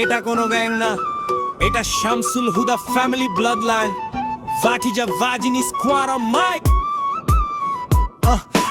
এটা কোনো গ্যাং না। এটা Shamsul Huda family blood line ভাটিজা ভাজিনি স্কোয়ার মাইক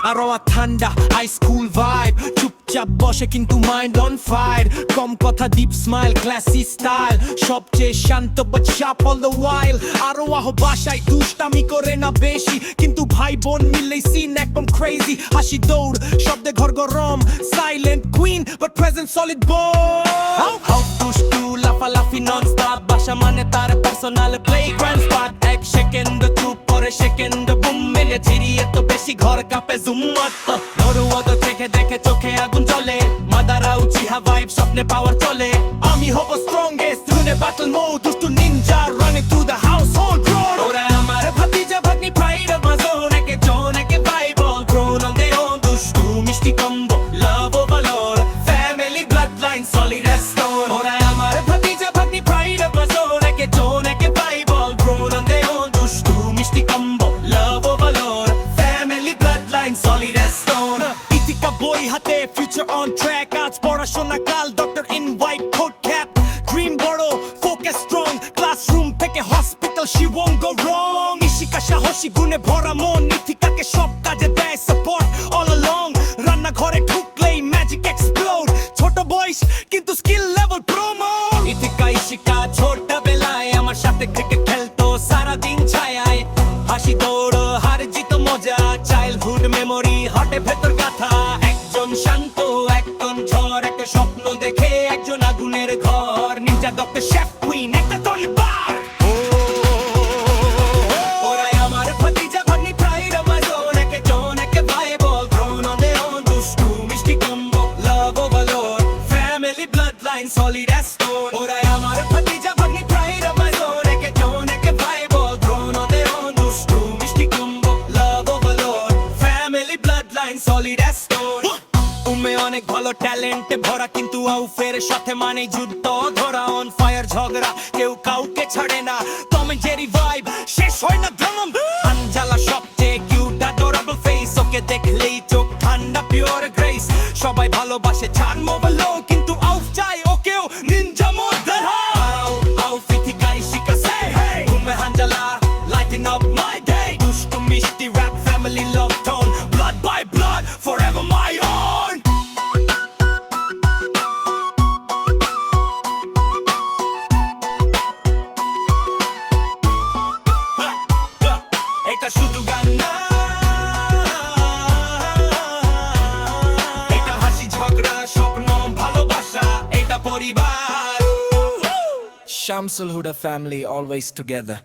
আরও ঠান্ডা স্কুল ভাইব চুপচাপ বসে কিন্তু মাইন্ড অন ফায়ার কম কথা ডিপ স্মাইল ক্লাসি স্টাইল সবচেয়ে শান্ত বাট অল দ্য ওয়াইল আরও বাসায় দুষ্টামি করে না বেশি। কিন্তু ভাই বোন মিললেই সিন একদম ক্রেজি হাসি দৌড়, শব্দে ঘর গরম। Silent queen but present solid boy how দুষ্টু লাফালাফি নন স্টপ বাসা মানে তার পার্সোনাল প্লেগ্রাউন্ড স্পট এক সেকেন্ড চুপ পরে সেকেন্ড বুম মেলে ঝিরিয়ে তো বেশি ঘর কাঁপে জুম্মত নরুয়াদ থেকে দেখে চোখে আগুন জ্বলে মাদারা উচিহা ভাইব স্বপ্নে পাওয়ার চলে আমি হব স্ট্রংগেস্ট রুনে ব্যাটল মোড দুষ্টু ninja running through blood as stone Itika বই হাতে ফিউচার অন ট্র্যাক আজ পড়াশোনা কাল doctor in white coat cap dream বড় ফোকাস স্ট্রং ক্লাসরুম থেকে hospital she won't go wrong Ishika সাহসী গুণে ভরা মন ইথিকাকে সব কাজে দেয় ডক্টর শেফ কুইন একটা তলিবার ওরাই আমার ভাতিজা ভাগ্নি pride of my zone AK John AK viable throne on their own দুষ্টু মিষ্টি combo love overload family blood line solid as stone ওরাই আমার ভাতিজা ভাগ্নি pride of my zone AK John AK viable throne on their own দুষ্টু মিষ্টি combo love overload family blood line solid উমে অনেক ভালো ট্যালেন্টে ভরা, কিন্তু আউফের সাথে মানে যুদ্ধ ধরা অন ফায়ার ঝগড়া, কেউ কাউকে ছাড়ে না। টমে জেরি ভাইব শেষ হয় না ড্রাম আঞ্জালা সবচেয়ে কিউট অ্যাডোরেবল ফেস ওকে দেখলেই চোখ ঠান্ডা পিওর গ্রেস সবাই ভালোবাসে ছাড় মোবাইল কিন্তু আউফ চাই ওকেও ninja blood, forever my own Shamsul Huda family always together